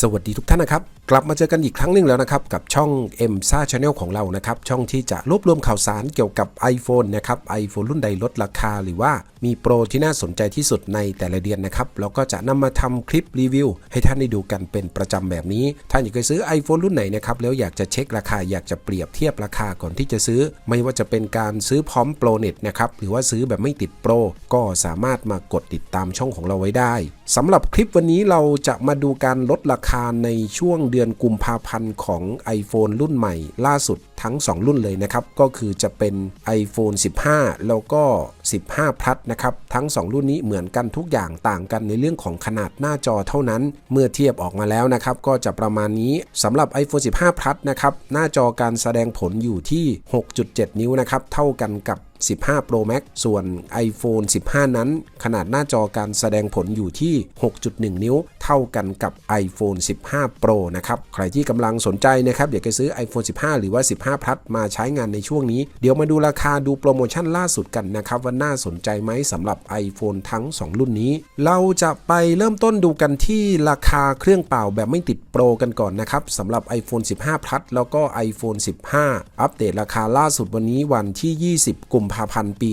สวัสดีทุกท่านนะครับ กลับมาเจอกันอีกครั้งหนึ่งแล้วนะครับ กับช่อง m s a Channel ของเรานะครับ ช่องที่จะรวบรวมข่าวสารเกี่ยวกับ iPhone นะครับ iPhone รุ่นใดลดราคา หรือว่ามีโปรที่น่าสนใจที่สุดในแต่ละเดือนนะครับเราก็จะนำมาทำคลิปรีวิว ให้ท่านได้ดูกันเป็นประจำแบบนี้ ท่านอยากจะซื้อ iPhone รุ่นไหนนะครับแล้วอยากจะเช็คราคาอยากจะเปรียบเทียบราคาก่อนที่จะซื้อ ไม่ว่าจะเป็นการซื้อพร้อมโปรเน็ตนะครับหรือว่าซื้อแบบไม่ติดโปรก็สามารถมากดติดตามช่องของเราไว้ได้ สำหรับคลิปวันนี้เราจะมาดูการลดราคาในช่วงเดือนกุมภาพันธ์ของ iPhone รุ่นใหม่ ล่าสุดทั้ง 2 รุ่นเลยนะครับ ก็คือจะเป็น iPhone 15 แล้วก็ 15 Plus นะครับ ทั้ง 2 รุ่นนี้เหมือนกันทุกอย่างต่างกันในเรื่องของขนาดหน้าจอเท่านั้น เมื่อเทียบออกมาแล้วนะครับ ก็จะประมาณนี้สำหรับ iPhone 15 Plus นะครับ หน้าจอการแสดงผลอยู่ที่ 6.7 นิ้วนะครับ เท่ากันกับ 15 Pro Max ส่วน iPhone 15 นั้น ขนาดหน้าจอการแสดงผลอยู่ที่ 6.1 นิ้ว เท่ากันกับ iPhone 15 Pro นะครับ ใครที่กำลังสนใจนะครับอยากจะซื้อ iPhone 15 หรือว่า 15 Plus มาใช้งานในช่วงนี้ เดี๋ยวมาดูราคาดูโปรโมชั่นล่าสุดกันนะครับ ว่าน่าสนใจไหมสำหรับ iPhone ทั้ง 2 รุ่นนี้ เราจะไปเริ่มต้นดูกันที่ราคาเครื่องเป่าแบบไม่ติดโปรกันก่อนนะครับสำหรับ iPhone 15 Plus แล้วก็ iPhone 15 อัปเดตราคาล่าสุดวันนี้วันที่ 20 กุมภาพันธ์ปี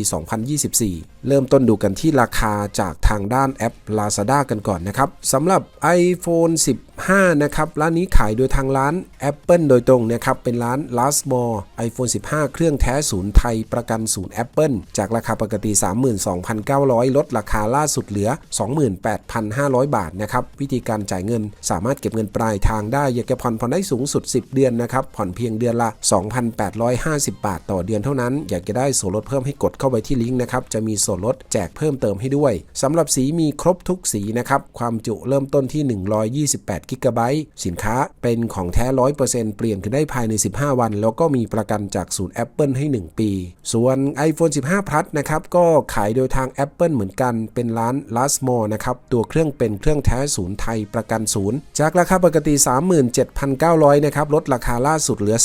2024 เริ่มต้นดูกันที่ราคาจากทางด้านแอป Lazada กันก่อนนะครับสำหรับ iPhone 15 นะครับ ร้านนี้ขายโดยทางร้าน Apple โดยตรงนะครับ เป็นร้าน Last Mall iPhone 15 เครื่องแท้ศูนย์ไทยประกันศูนย์ Apple จากราคาปกติ 32,900 ลดราคาล่าสุดเหลือ 28,500 บาทนะครับ วิธีการจ่ายเงินสามารถเก็บเงินปลายทางได้ อยากจะผ่อนผ่อนได้สูงสุด 10 เดือนนะครับ ผ่อนเพียงเดือนละ 2,850 บาทต่อเดือนเท่านั้น อยากจะได้ส่วนลดเพิ่มให้กดเข้าไปที่ลิงก์นะครับ จะมีส่วนลดแจกเพิ่มเติมให้ด้วยสำหรับสีมีครบทุกสีนะครับ ความจุเริ่มต้นที่ 128กิกะไบต์สินค้าเป็นของแท้ 100%เปลี่ยนขึ้นได้ภายใน 15 วัน แล้วก็มีประกันจากศูนย์ Apple ให้ 1 ปี ส่วน iPhone 15 Plus นะครับก็ขายโดยทาง Apple เหมือนกันเป็นร้าน Last Mall นะครับตัวเครื่องเป็นเครื่องแท้ศูนย์ไทยประกันศูนย์จากราคาปกติ 37,900นะครับลดราคาล่าสุดเหลือ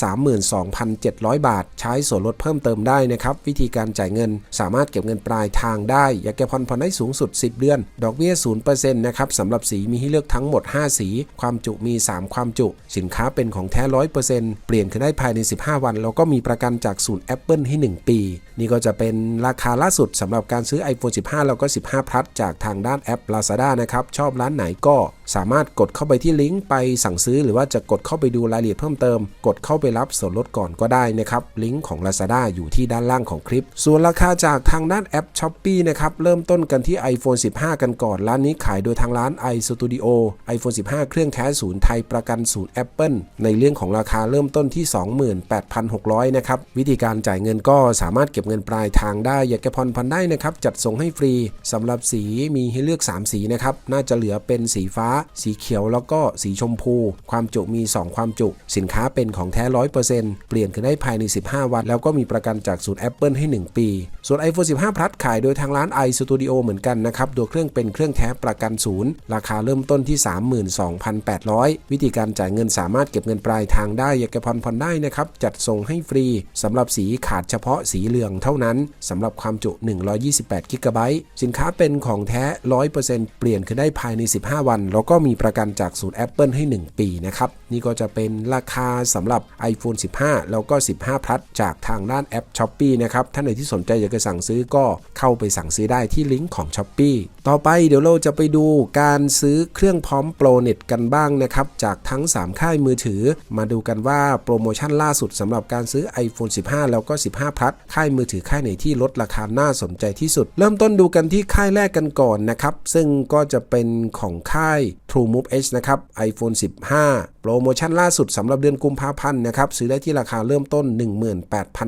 32,700 บาท ใช้ส่วนลดเพิ่มเติมได้นะครับวิธีการจ่ายเงินสามารถเก็บเงินปลายทางได้อยากจะผ่อนผ่อนได้สูงสุด 10 เดือน ดอกเบี้ย0%นะครับสำหรับสีมีให้เลือกทั้งหมด 5 สีความจุมี 3 ความจุ สินค้าเป็นของแท้ 100%เปลี่ยนขึ้นได้ภายใน 15 วัน แล้วก็มีประกันจากศูนย์ Apple ให้ 1 ปี นี่ก็จะเป็นราคาล่าสุดสำหรับการซื้อ iPhone 15 แล้วก็ 15 Plus จากทางด้านแอป Lazada นะครับ ชอบร้านไหนก็สามารถกดเข้าไปที่ลิงก์ไปสั่งซื้อหรือว่าจะกดเข้าไปดูรายละเอียดเพิ่มเติม กดเข้าไปรับส่วนลดก่อนก็ได้นะครับ ลิงก์ของ Lazada อยู่ที่ด้านล่างของคลิป ส่วนราคาจากทางด้านแอป s h อ p e e นะครับเริ่มต้นกันที่ iPhone 15 กันก่อนร้านนี้ขายโดยทางร้าน iStudio iPhone 15เครื่องแท้ศูนย์ไทยประกันศูนย์ Apple ในเรื่องของราคาเริ่มต้นที่ 28,600 นะครับ วิธีการจ่ายเงินก็สามารถเก็บเงินปลายทางได้อยากจะผ่อนพันได้นะครับ จัดส่งให้ฟรีสำหรับสีมีให้เลือก 3 สีนะครับ น่าจะเหลือเป็นสีฟ้า สีเขียวแล้วก็สีชมพู ความจุมี 2 ความจุ สินค้าเป็นของแท้ 100%เปลี่ยนขึ้นได้ภายใน 15 วัน แล้วก็มีประกันจากศูนย์ Apple ให้ 1 ปี ส่วน iPhone 15 Plus ขายโดยทางร้าน iStudio เหมือนกันนะครับตัวเครื่องเป็นเครื่องแท้ประกันศูนย์ราคาเริ่มต้นที่32,800 วิธีการจ่ายเงินสามารถเก็บเงินปลายทางได้อยากจะผ่อนผ่อนได้นะครับ จัดส่งให้ฟรีสำหรับสีขาดเฉพาะสีเหลืองเท่านั้นสำหรับความจุ 128กิกะไบต์สินค้าเป็นของแท้ 100%เปลี่ยนขึ้นได้ภายใน 15 วัน แล้วก็มีประกันจากศูนย์ Apple ให้ 1 ปีนะครับ นี่ก็จะเป็นราคาสำหรับ iPhone 15 แล้วก็ 15 Plus จากทางด้านแอป s h อ p e e นะครับ ท่านไหนที่สนใจอยากจะสั่งซื้อก็เข้าไปสั่งซื้อได้ที่ลิงก์ของ s h อ p e e ต่อไปเดี๋ยวเราจะไปดูการซื้อเครื่องพร้อมโปรเน็ตกันบ้างนะครับ จากทั้ง 3 ค่ายมือถือ มาดูกันว่าโปรโมชั่นล่าสุดสำหรับการซื้อ iPhone 15 แล้วก็ 15 Plus ค่ายมือถือค่ายไหนที่ลดราคาน่าสนใจที่สุด เริ่มต้นดูกันที่ค่ายแรกกันก่อนนะครับ ซึ่งก็จะเป็นของค่าย True Move H นะครับ iPhone 15 โปรโมชั่นล่าสุดสำหรับเดือนกุมภาพันธ์นะครับซื้อได้ที่ราคาเริ่มต้น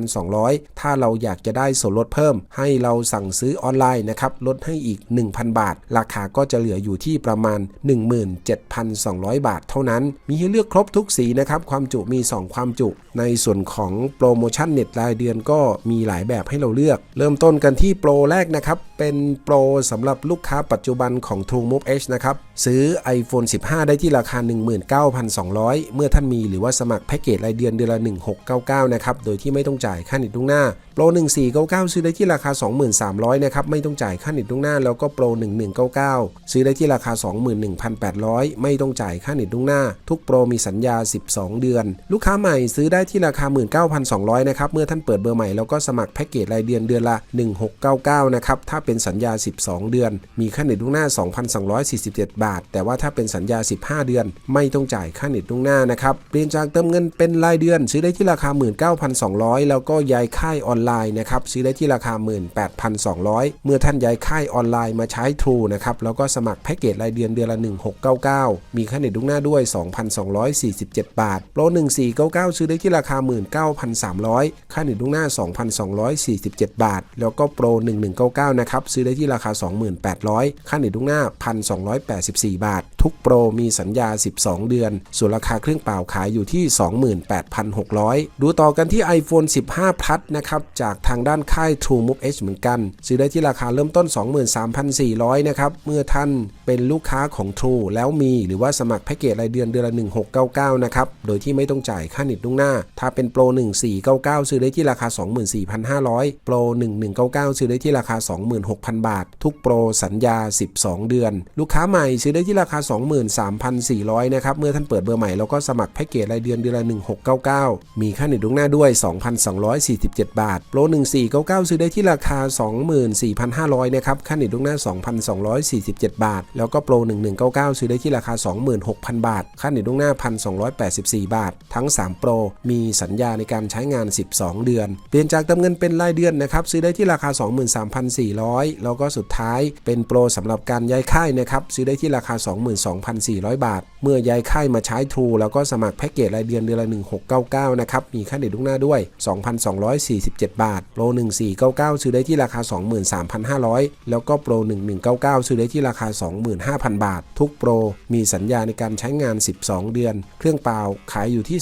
18,200 ถ้าเราอยากจะได้ส่วนลดเพิ่ม ให้เราสั่งซื้อออนไลน์นะครับลดให้อีก 1,000บาท ราคาก็จะเหลืออยู่ที่ประมาณ 17,200 บาท เท่านั้น มีให้เลือกครบทุกสีนะครับ ความจุมี 2 ความจุ ในส่วนของโปรโมชั่นเน็ตรายเดือนก็มีหลายแบบให้เราเลือก เริ่มต้นกันที่โปรแรกนะครับ เป็นโปรสำหรับลูกค้าปัจจุบันของ True Move H นะครับ ซื้อ iPhone 15 ได้ที่ราคา 19,200 เมื่อท่านมีหรือว่าสมัครแพ็กเกจรายเดือนเดือนละ 1699 นะครับ โดยที่ไม่ต้องจ่ายค่าเน็ตล่วงหน้า โปร 1499 ซื้อได้ที่ราคา 23,000นะครับ ไม่ต้องจ่ายค่าเน็ตล่วงหน้า แล้วก็โปร1199 ซื้อได้ที่ราคา 21,800 ไม่ต้องจ่ายค่าเน็ตล่วงหน้า ทุกโปรมีสัญญา 12 เดือน ลูกค้าใหม่ซื้อได้ที่ราคา 19,200 นะครับ เมื่อท่านเปิดเบอร์ใหม่แล้วก็สมัครแพ็กเกจรายเดือนเดือนละ 1699 นะครับ ถ้าเป็นสัญญา 12 เดือน มีค่าเน็ตล่วงหน้า 2,247 บาท แต่ว่าถ้าเป็นสัญญา 15 เดือน ไม่ต้องจ่ายค่าเน็ตล่วงหน้านะครับเปลี่ยนจากเติมเงินเป็นรายเดือน ซื้อได้ที่ราคา 19,200 แล้วก็ย้ายค่ายออนไลน์นะครับซื้อได้ที่ราคา 18,200 เมื่อท่านย้ายค่ายออนไลน์มาใช้ True นะครับ แล้วก็สมัครแพ็กเกจรายเดือนเดือนละ 1699 มีค่าเน็ตล่วงหน้าด้วย 2,247 บาท โปร 1499 ซื้อได้ที่ราคา 19,300 ค่าเน็ตล่วงหน้า 2,247 บาท แล้วก็โปร 1199 นะครับ ซื้อได้ที่ราคา 2800 ค่าเน็ตล่วงหน้า 1,284 บาท ทุกโปรมีสัญญา 12 เดือน ส่วนราคาเครื่องเปล่าขายอยู่ที่ 28,600 ดูต่อกันที่ iPhone 15 Plus นะครับ จากทางด้านค่าย True Move Edge เหมือนกัน ซื้อได้ที่ราคาเริ่มต้น 23,400นะครับ เมื่อท่านเป็นลูกค้าของ True แล้วมีหรือว่าสมัครแพ็กเกจรายเดือนเดือนละ 1699 นะครับ โดยที่ไม่ต้องจ่ายค่าเน็ตล่วงหน้า ถ้าเป็นโปร 1499 ซื้อได้ที่ราคา 24,500 โปร 1199 ซื้อได้ที่ราคา 26,000 บาท ทุกโปรสัญญา 12 เดือน ลูกค้าใหม่ซื้อได้ที่ราคา 23,400 นะครับ เมื่อท่านเปิดเบอร์ใหม่แล้วก็สมัครแพ็กเกจรายเดือนเดือนละ 1699 มีค่าเน็ตล่วงหน้าด้วย 2,247 บาท โปร 1499 ซื้อได้ที่ราคา 24,500 นะครับ ค่าเน็ตล่วงหน้า2,247 บาท แล้วก็โปร 1199 ซื้อได้ที่ราคา 26,000 บาท ค่าเน็ตล่วงหน้า 1,284 บาท ทั้ง 3 โปร มีสัญญาในการใช้งาน 12 เดือน เปลี่ยนจากเติมเงินเป็นรายเดือนนะครับ ซื้อได้ที่ราคา 23,400 แล้วก็สุดท้ายเป็นโปรสำหรับการย้ายค่ายนะครับ ซื้อได้ที่ราคา 22,400 บาท เมื่อย้ายค่ายมาใช้ True แล้วก็สมัครแพ็กเกจรายเดือนเดือนละ 1699 นะครับ มีค่าเน็ตล่วงหน้าด้วย 2,247 บาท โปร 1499 ซื้อได้ที่ราคา 23,500 แล้วก็โปร1199 ซื้อได้ที่ราคา 25,000 บาท ทุกโปร มีสัญญาในการใช้งาน 12 เดือน เครื่องเปล่าขายอยู่ที่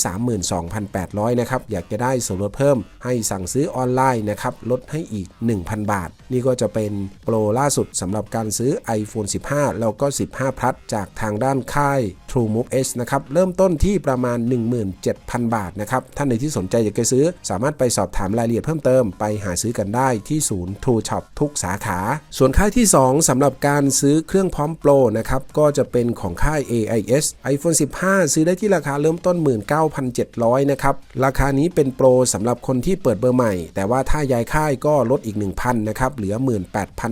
32,800 นะครับ อยากจะได้ส่วนลดเพิ่มให้สั่งซื้อออนไลน์นะครับ ลดให้อีก 1,000 บาท นี่ก็จะเป็นโปรล่าสุดสำหรับการซื้อ iPhone 15 แล้วก็ 15 Plus จากทางด้านค่าย True Move S นะครับ เริ่มต้นที่ประมาณ 17,000 บาทนะครับ ท่านใดที่สนใจอยากจะซื้อ สามารถไปสอบถามรายละเอียดเพิ่มเติม ไปหาซื้อกันได้ที่ศูนย์ True Shop ทุกสาขา ส่วนค่ายที่ 2สำหรับการซื้อเครื่องพร้อมโปรนะครับ ก็จะเป็นของค่าย AIS iPhone 15 ซื้อได้ที่ราคาเริ่มต้น 19,700 นะครับ ราคานี้เป็นโปรสำหรับคนที่เปิดเบอร์ใหม่ แต่ว่าถ้าย้ายค่ายก็ลดอีก 1,000 นะครับ เหลือ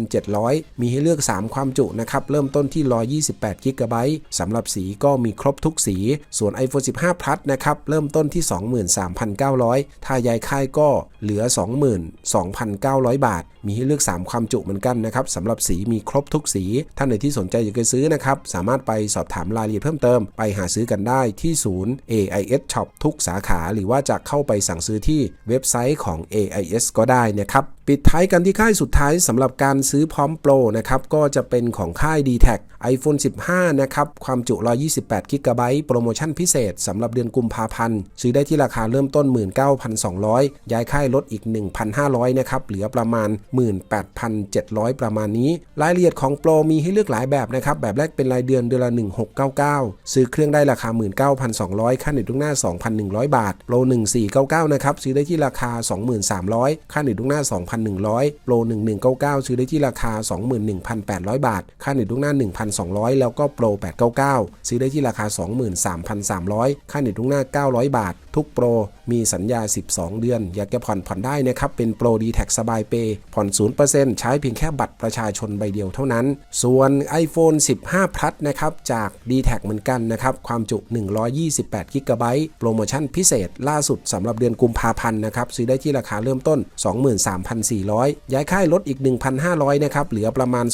18,700 มีให้เลือก 3 ความจุนะครับ เริ่มต้นที่ 128 g b สำหรับสีก็มีครบทุกสี ส่วน iPhone 15 Plus นะครับ เริ่มต้นที่ 23,900 ถ้าย้ายค่ายก็เหลือ 22,900 บาท มีให้เลือก 3 ความจุเหมือนกันนะครับสำหรับสีมีีครบทุกสี ท่านไหนที่สนใจอยากจะซื้อนะครับ สามารถไปสอบถามรายละเอียดเพิ่มเติม ไปหาซื้อกันได้ที่ศูนย์ AIS Shop ทุกสาขา หรือว่าจะเข้าไปสั่งซื้อที่เว็บไซต์ของ AIS ก็ได้นะครับ ปิดท้ายกันที่ค่ายสุดท้ายสำหรับการซื้อพร้อมโปรนะครับก็จะเป็นของค่าย d t แท iPhone 15 นะครับ ความจุ 128 g b โปรโมชั่นพิเศษสำหรับเดือนกุมภาพันธ์ ซื้อได้ที่ราคาเริ่มต้น 19,200 ย้ายค่ายลดอีก 1,500 นะครับ เหลือประมาณ 18,700 ประมาณนี้ รายละเอียดของโปรมีให้เลือกหลายแบบนะครับ แบบแรกเป็นรายเดือนเดือนละ 1699 ซื้อเครื่องได้ราคา 19,200 ค่าเน็ตล่วงหน้า 2,100 บาท โปร 1499 นะครับ ซื้อได้ที่ราคา 23,000 ค่าเน็ตล่วงหน้า2,100 โปร 1199 ซื้อได้ที่ราคา 21,800 บาท ค่าเน็ตล่วงหน้า 1,200 แล้วก็โปร 899 ซื้อได้ที่ราคา 23,300 ค่าเน็ตล่วงหน้า 900 บาท ทุกโปรมีสัญญา 12 เดือน อยากจะผ่อนผ่อนได้นะครับ เป็นโปร d t แท็สบายเปย์ผ่อน 0%ใช้เพียงแค่บัตรประชาชนใบเดียวเท่านั้น ส่วน iPhone 15 Plus นะครับ จาก d t แทเหมือนกันนะครับ ความจุ 128 g b โปรโมชั่นพิเศษ ล่าสุดสำหรับเดือนกุมภาพันธ์นะครับ ซื้อได้ที่ราคาเริ่มต้น 23,000 23,400 ย้ายค่ายลดอีก 1,500 นะครับ เหลือประมาณ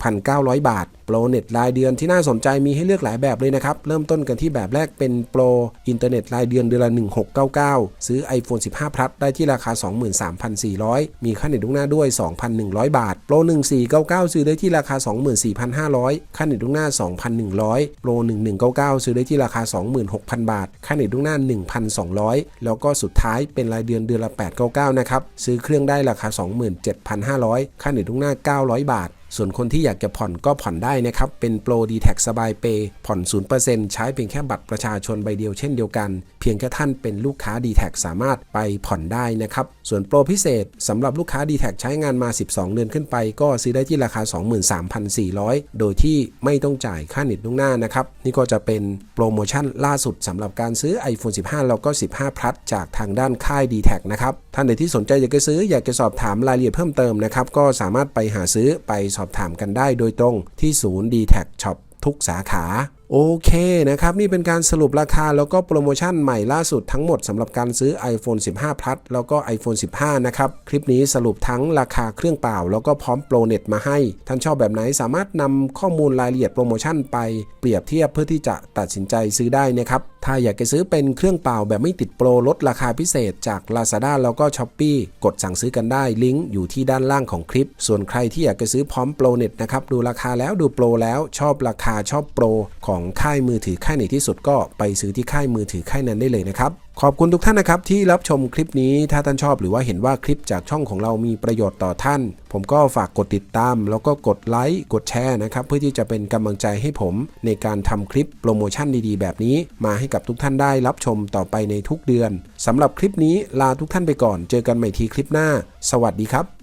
21,900 บาท โปรเน็ตรายเดือนที่น่าสนใจมีให้เลือกหลายแบบเลยนะครับ เริ่มต้นกันที่แบบแรกเป็นโปรอินเทอร์เน็ตรายเดือนเดือนละ 1699 ซื้อ iPhone 15 Plus ได้ที่ราคา 23,400 มีค่าเน็ตล่วงหน้าด้วย 2,100 บาท โปร 1499 ซื้อได้ที่ราคา 24,500 ค่าเน็ตล่วงหน้า 2,100 โปร 1199 ซื้อได้ที่ราคา 26,000 บาท ค่าเน็ตล่วงหน้า 1,200 แล้วก็สุดท้ายเป็นรายเดือนเดือนละ 899 นะครับ ซื้อเครื่องได้ราคาคา 27,500 ค่าเหนื่อยทุกหน้า 900 บาท ส่วนคนที่อยากจะผ่อนก็ผ่อนได้นะครับ เป็นโปร d t แท็สบายเปย์ผ่อน 0%ใช้เพียงแค่บัตรประชาชนใบเดียวเช่นเดียวกัน เพียงแค่ท่านเป็นลูกค้า d t แทสามารถไปผ่อนได้นะครับ ส่วนโปรพิเศษสำหรับลูกค้า d t แทใช้งานมา 12 เดือนขึ้นไป ก็ซื้อได้ที่ราคา 23,400 โดยที่ไม่ต้องจ่ายค่าเน็ตล่วงหน้านะครับ นี่ก็จะเป็นโปรโมชั่นล่าสุดสำหรับการซื้อ iPhone 15 แล้วก็ 15 Plus จากทางด้านค่าย d t แทนะครับท่านใดที่สนใจอยากจะซื้ออยากจะสอบถามรายละเอียดเพิ่มเติมนะครับก็สามารถไปหาซื้อไปสอบถามกันได้โดยตรงที่ศูนย์ d t แท Shop ทุกสาขา โอเคนะครับ นี่เป็นการสรุปราคาแล้วก็โปรโมชั่นใหม่ล่าสุดทั้งหมดสำหรับการซื้อ iPhone 15 Plus แล้วก็ iPhone 15 นะครับ คลิปนี้สรุปทั้งราคาเครื่องเปล่า แล้วก็พร้อมโปรเน็ตมาให้ ท่านชอบแบบไหนสามารถนำข้อมูลรายละเอียดโปรโมชั่นไปเปรียบเทียบเพื่อที่จะตัดสินใจซื้อได้นะครับถ้าอยากจะซื้อเป็นเครื่องเปล่าแบบไม่ติดโปรลดราคาพิเศษจาก Lazada แล้วก็ s h อ p e e กดสั่งซื้อกันได้ลิงก์อยู่ที่ด้านล่างของคลิป ส่วนใครที่อยากจะซื้อพร้อมโปรเน็ตนะครับดูราคาแล้วดูโปรแล้วชอบราคาชอบโปรของของค่ายมือถือค่ายไหนที่สุดก็ไปซื้อที่ค่ายมือถือค่ายนั้นได้เลยนะครับขอบคุณทุกท่านนะครับที่รับชมคลิปนี้ถ้าท่านชอบหรือว่าเห็นว่าคลิปจากช่องของเรามีประโยชน์ต่อท่าน ผมก็ฝากกดติดตาม แล้วก็กดไลค์กดแชร์นะครับเพื่อที่จะเป็นกำลังใจให้ผม ในการทำคลิปโปรโมชั่นดีๆ แบบนี้ มาให้กับทุกท่านได้รับชมต่อไปในทุกเดือนสำหรับคลิปนี้ลาทุกท่านไปก่อน เจอกันใหม่ทีคลิปหน้า สวัสดีครับ